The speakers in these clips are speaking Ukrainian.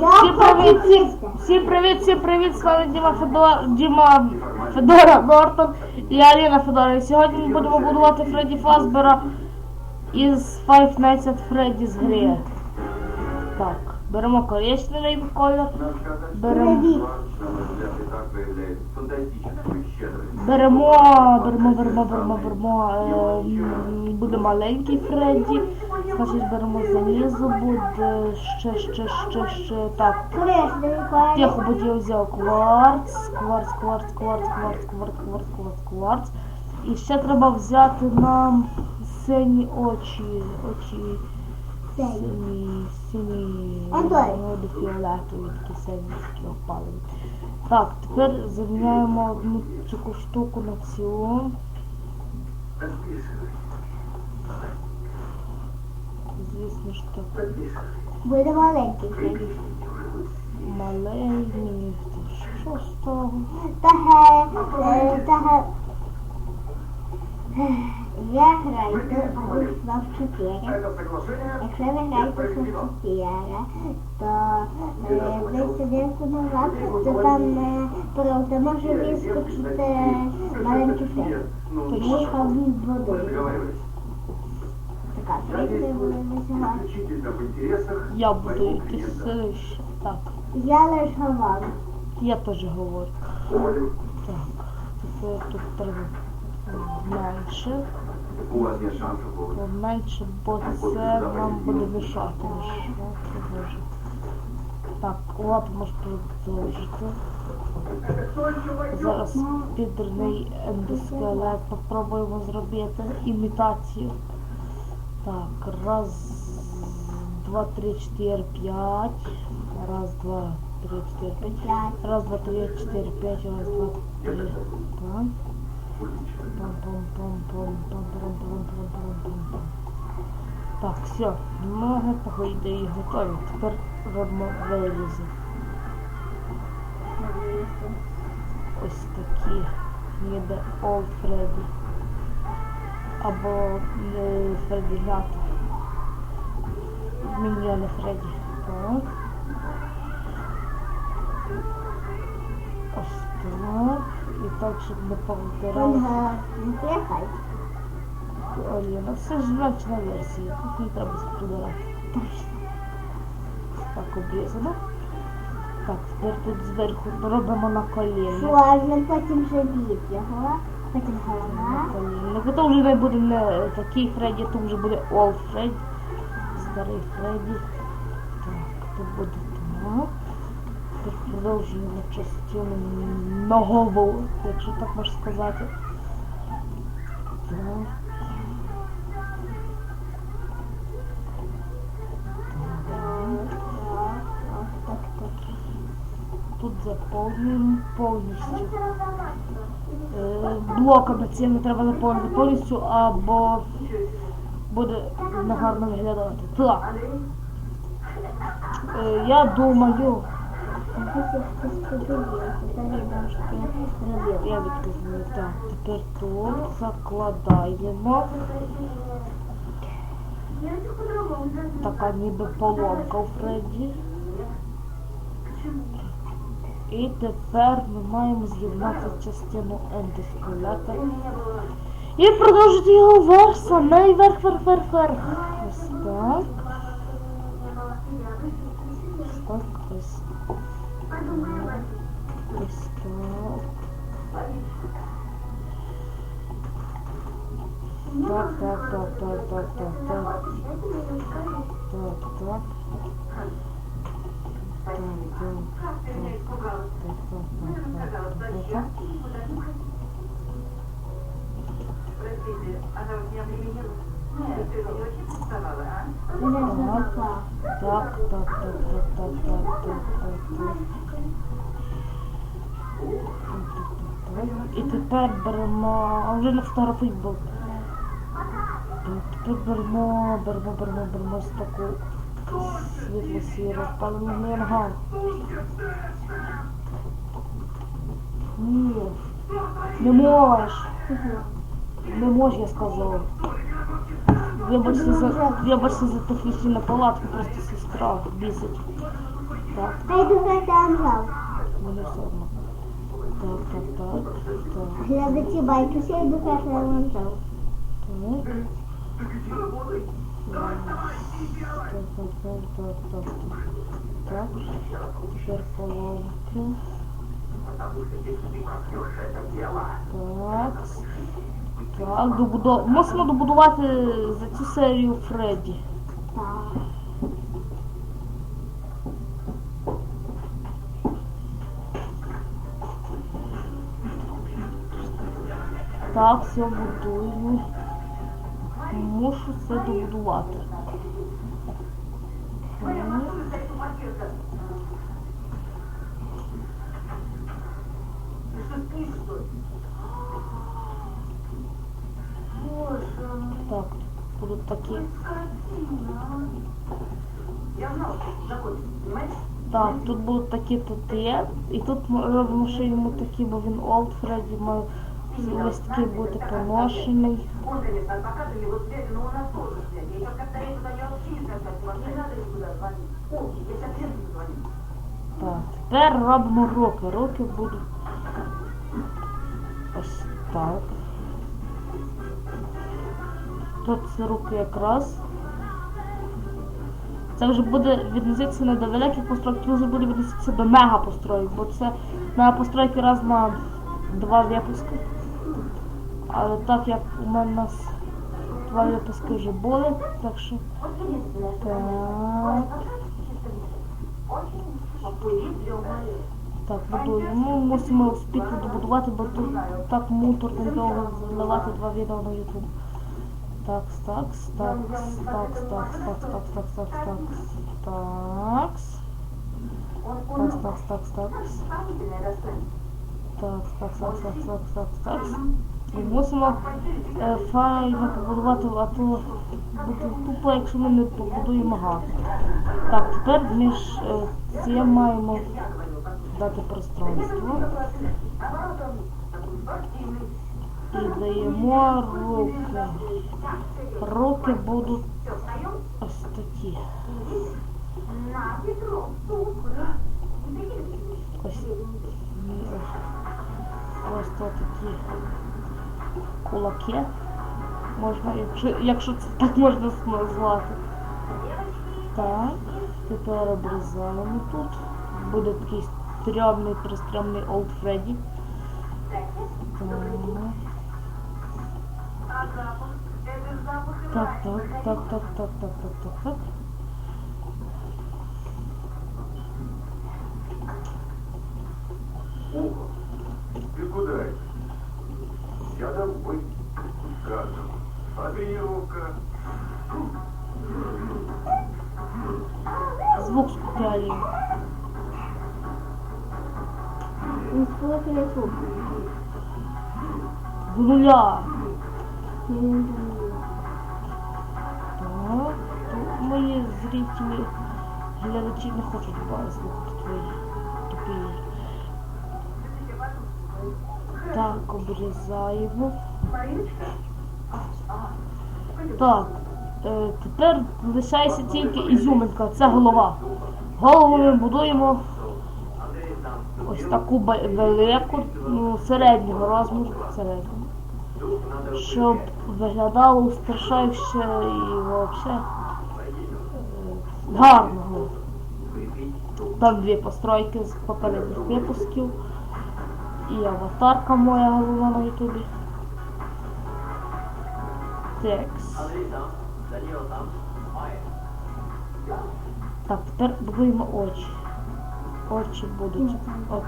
Я Всім привіт, хочу всім, привіт, всім привіт, з вами Діма Федор, Діма Федора Нортон і Аліна Федора. І сьогодні ми будемо будувати Фредді Фазбера із Five Nights at Freddy's гри. Так, беремо коричневий колір, беремо, беремо, беремо, беремо, беремо, беремо, е, буде маленький Фредді, значить беремо залізо, буде ще, ще, ще, ще, так, Тихо, будь я взяв кварц, кварц, кварц, кварц, кварц, кварц, кварц, кварц, кварц. І ще треба взяти нам сині очі. Очі. Сині. Сині, ну, До фіолетові такі сині такі опалені. Так, тепер заміняємо одну таку штуку на цю. мішки. Буде маленький хліб. Маленький мішки. Що з? Та е, та. Я граю в вовчупіра. Якщо ви граєте в вовчупіра, то е, ви сидите на лапку, то там е, просто може вискочити маленький хліб. Тоді його від. Я буду йти сильніше. Так, Я лише говорю. я теж говорю. Так, тепер тут треба менше. У вас є шанс. Менше, бо це нам буде мішати. Мішати. Так, лапу можеш продовжити. Зараз підерний ендоскелет попробуємо зробити імітацію. Так, раз, два, три, чотири, п'ять. Раз, два, три, чотири, п'ять. Раз, два, три, чотири, п'ять, раз, два, три. Так. Пам-пам-пам-пам-пам-пам-пам-пам-пам. Так, все, ноги, по ідеї, готові. Тепер робимо вилізи. Ось такі. Ніби Old Freddy. Або Фредді Ната. Міньйони Фредді. Так. Ось так. І так, щоб не. Ольга, не приїхай. Аліна, це ж значна версія. Тут не треба прибирати. Так, обрізано. Так, тепер тут зверху робимо на коліна. Сложно, потім живіт його, Колінник. То вже не буде не такий Фредді, то вже буде Old Фредді. Старий Фредді. Так, то буде так. Тепер продовжуємо частину ногову, якщо так можна сказати. Так. Тут заповнюємо повністю. Е, Блоками цими треба заповнити повністю, або буде негарно виглядати. Так. Е, Я думаю, я відкрию. Так, тепер тут закладаємо. Така ніби поломка у Фредді. І тепер ми маємо з'єднати частину ендоскелета. І продовжити його вверх, самий верх, верх, верх, верх. Ось так. Ось так, ось. Ось так. Так, так, так, так, так, так, так. Так, так. Как ты меня испугалась? Я рассказала, зачем и куда не Простите, она у меня применилась? Нет, ты очень приставала, а? Так, так, так, так, так, так, так, так. І тепер беремо... Вже не фотографій був. Тепер беремо, беремо, беремо, беремо, беремо, беремо, світло сіру, палену нога. Ні, не можеш. Не можеш, я сказав. Вибачте за, вибачте за технічну палатку, просто сестра бісить. Так, А йду грати Анжел. мені все одно. Так, так, так, так, Глядачі байтеся, я йду грати Анжел. так. Так, так, так, добудов... Мусимо добудувати за цю серію Фредді. Так. Все будую мушу це добудувати. Так, будуть такі. Так, тут будуть такі тут є. І тут робимо ще йому такі, бо він олд Фредді, Ось такий буде поношений. Так, тепер робимо руки. Руки будуть ось так. Тут руки якраз. Це вже буде відноситися не до великих построїв, це вже буде відноситися до мегапостроїв, бо це мегапостройки раз на два випуски. Але так як у мене нас два випуски вже були, так що Так. Так, будуємо. Мусимо успіти добудувати, бо тут так муторно довго заливати два відео на YouTube. Так, так, так, так, так, так, так, так, так, так, так, Он, он, так, так, так, так, так, так, так, так, так. І мусимо е, файно побудувати, а то буде тупо, якщо ми не побудуємо гарно. Так, тепер між е, цим маємо дати пространство. І даємо руки. Руки будуть ось такі. На. Кулаки. Можна, якщо, якщо це так можна назвати. Так, тепер обрізаємо тут. Буде такий стрьомний, пристрьомний Old Freddy. Так. Так, так, так, так, так, так, так, так, так. Звук скупяли. Він сфотує фу. До нуля. Він Так, тут мої зрителі, глядачі не хочуть слухати твої тупі. Так, обрізаємо. Так, е, тепер лишається тільки ізюминка, це голова. Голову ми будуємо ось таку велику, ну, середнього розміру, середнього. Щоб виглядало устрашающе і взагалі гарного. Там дві постройки з попередніх випусків. І аватарка моя голова на ютубі. Текс. Так, тепер будуємо очі. Очі будуть. От.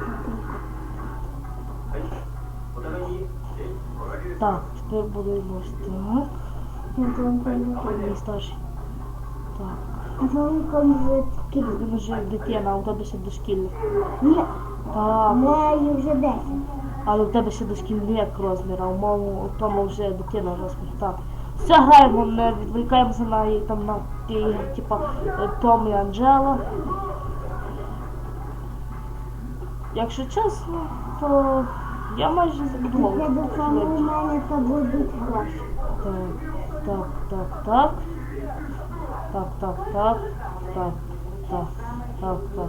Так, тепер будуємо ось так. Мій старший. Так. Він? Вже дитина, а у тебе ще дошкільник. Ні, Так. неї вже 10. Але у тебе ще дошкільник розмір, а у моєму у тому вже дитина розмір. Так. Все граємо, не відволікаємося на там на ті ігри, типа е, Том і Анджела. Якщо чесно, то я майже забудував. Після до у мене то будуть гроші. Так, так, так, так. Так, так, так, так, так, так, так.